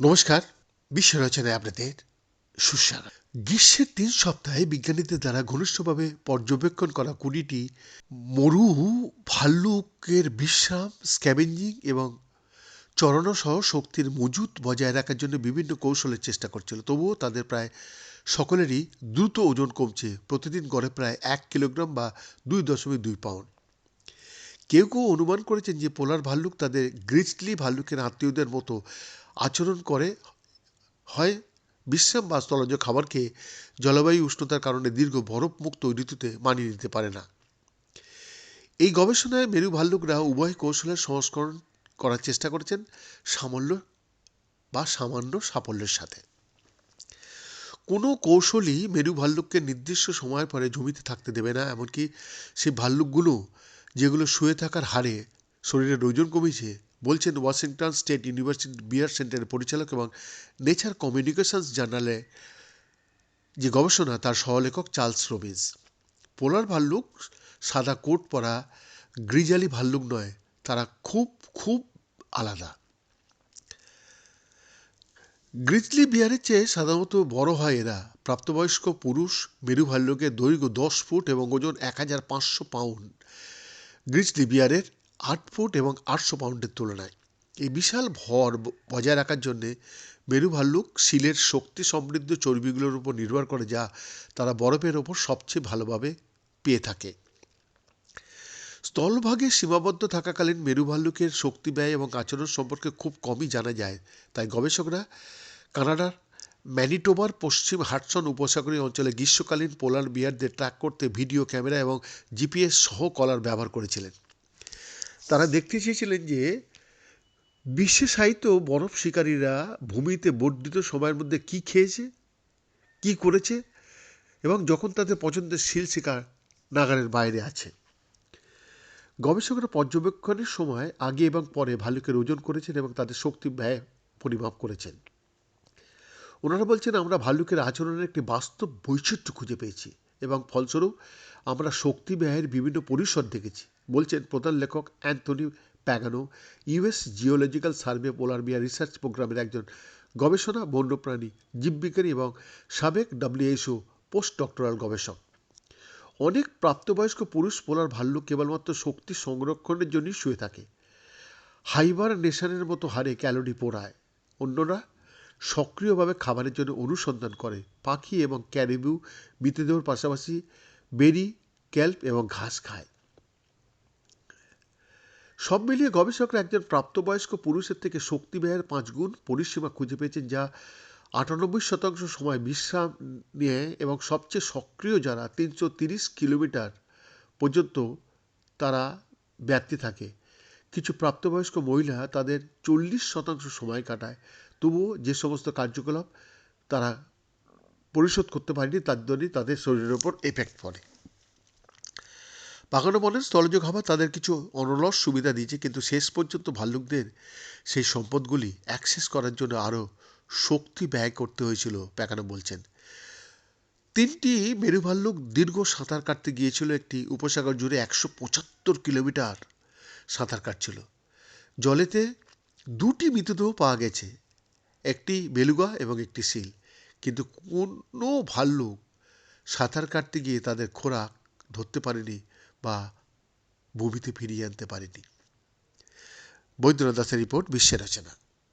নমস্কার বিশ্ব রচনায় আপনাদের সুস্বাগত। গ্রীষ্মের তিন সপ্তাহে বিজ্ঞানীদের দ্বারা ঘনিষ্ঠভাবে পর্যবেক্ষণ করা কুড়িটি মরু, ভাল্লুকের বিশ্রাম, স্ক্যাভেঞ্জিং এবং চরণ সহ শক্তির মজুত বজায় রাখার জন্য বিভিন্ন কৌশলের চেষ্টা করছিল। তবুও তাদের প্রায় সকলেরই দ্রুত ওজন কমছে। প্রতিদিন গড়ে প্রায় এক কিলোগ্রাম বা দুই দশমিক দুই পাউন্ড। কেউ কেউ অনুমান করেছেন যে পোলার ভাল্লুক তাদের গ্রিজলি ভাল্লুকের আত্মীয়দের মতো আচরণ করে। হয় বিশ্রাম বা স্থলজ খাবার খেয়ে জলবায়ু উষ্ণতার কারণে দীর্ঘ বরফমুক্ত ঋতুতে মানিয়ে নিতে পারে না। এই গবেষণায় মেরু ভাল্লুকরা উভয় কৌশলের সংস্করণ করার চেষ্টা করেছেন সামান্য বা সামান্য সাফল্যের সাথে। কোনো কৌশলই মেরু ভাল্লুককে নির্দিষ্ট সময়ের পরে জমিতে থাকতে দেবে না, এমনকি সেই ভাল্লুকগুলো যেগুলো শুয়ে থাকার হারে শরীরের ওজন কমেছে বলছেন ওয়াশিংটন স্টেট ইউনিভার্সিটি বিয়ার সেন্টারের পরিচালক এবং নেচার কমিউনিকেশনস জার্নালে যে গবেষণা, তার সহলেখক চার্লস রবিন্স। পোলার ভাল্লুক সাদা কোট পরা গ্রিজালি ভাল্লুক নয়, তারা খুব খুব আলাদা। গ্রিজলি বিয়ারের চেয়ে সাধারণত বড় হয় এরা। প্রাপ্তবয়স্ক পুরুষ মেরু ভাল্লুকের দৈর্ঘ্য দশ ফুট এবং ওজন এক হাজার পাঁচশো পাউন্ড। গ্রিজলি বিয়ারের আট ফুট এবং আটশো পাউন্ডের তুলনায়। এই বিশাল ভর বজায় রাখার জন্যে মেরু ভাল্লুক শিলের শক্তি সমৃদ্ধ চর্বিগুলোর উপর নির্ভর করে যা তারা বরফের ওপর সবচেয়ে ভালোভাবে পেয়ে থাকে। স্থলভাগে সীমাবদ্ধ থাকাকালীন মেরু ভাল্লুকের শক্তি ব্যয় এবং আচরণ সম্পর্কে খুব কমই জানা যায়, তাই গবেষকরা কানাডার ম্যানিটোবার পশ্চিম হাটসন উপসাগরীয় অঞ্চলে গ্রীষ্মকালীন পোলার বিয়ারদের ট্র্যাক করতে ভিডিও ক্যামেরা এবং জিপিএস সহ কলার ব্যবহার করেছিলেন। তারা দেখতে চেয়েছিলেন যে বিশেষায়িত বরফ শিকারীরা ভূমিতে বর্ধিত সময়ের মধ্যে কি খেয়েছে, কি করেছে এবং যখন তাদের পছন্দের শিল শিকার নাগারের বাইরে আছে। গবেষকরা পর্যবেক্ষণের সময় আগে এবং পরে ভালুকের ওজন করেছেন এবং তাদের শক্তি ব্যয় পরিমাপ করেছেন। ওনারা বলছেন, আমরা ভাল্লুকের আচরণের একটি বাস্তব বৈচিত্র্য খুঁজে পেয়েছি এবং ফলস্বরূপ আমরা শক্তি ব্যয়ের বিভিন্ন পরিসর দেখেছি। বলছেন প্রধান লেখক Anthony Pagano, US geological survey polar bear research প্রোগ্রামের একজন গবেষণা, বন্যপ্রাণী, জীববিজ্ঞানী এবং সাবেক ডাব্লিউএইচও, পোস্ট ডক্টরাল গবেষক। অনেক প্রাপ্তবয়স্ক পুরুষ পোলার ভাল্লুক কেবলমাত্র শক্তি সংরক্ষণের জন্যই শুয়ে থাকে। হাইবার নেশানের মতো হারে ক্যালোরি পোড়ায়। অন্যরা সক্রিয়ভাবে খাবারের জন্য অনুসন্ধান করে পাখি এবং ক্যারিবিউ মৃতদেহর পাশাপাশি বেরি, ক্যাল্প এবং ঘাস খায়। সব মিলিয়ে গবেষকরা একজন প্রাপ্তবয়স্ক পুরুষের থেকে শক্তি ব্যয়ের পাঁচ গুণ পরিসীমা খুঁজে পেয়েছেন যা আটানব্বই শতাংশ সময় বিশ্রাম নিয়ে এবং সবচেয়ে সক্রিয় যারা তিনশো তিরিশ কিলোমিটার পর্যন্ত তারা ব্যাপ্তি থাকে। কিছু প্রাপ্তবয়স্ক মহিলা তাদের চল্লিশ শতাংশ সময় কাটায়। তবুও যে সমস্ত কার্যকলাপ তারা পরিশোধ করতে পারেনি, তার জন্যই তাদের শরীরের ওপর এফেক্ট পড়ে। পাকানো বলেন স্থলজ খাবার তাদের কিছু অনলস সুবিধা দিয়েছে, কিন্তু শেষ পর্যন্ত ভাল্লুকদের সেই সম্পদগুলি অ্যাক্সেস করার জন্য আরও শক্তি ব্যয় করতে হয়েছিল প্যাকানো বলছেন। তিনটি মেরু ভাল্লুক দীর্ঘ সাঁতার কাটতে গিয়েছিল, একটি উপসাগর জুড়ে একশো পঁচাত্তর কিলোমিটার সাঁতার কাটছিল। জলেতে দুটি মৃতদেহ পাওয়া গেছে। একটি বেলুগা এবং একটি সিল। কিন্তু কোনো ভাল্লুক সাঁতার কাটতে গিয়ে তাদের খোরাক ধরতে পারেনি বা ভূমিতে ফিরিয়ে আনতে পারেনি। বৈদ্যনাথ দাসের রিপোর্ট বিশ্বের রচনা।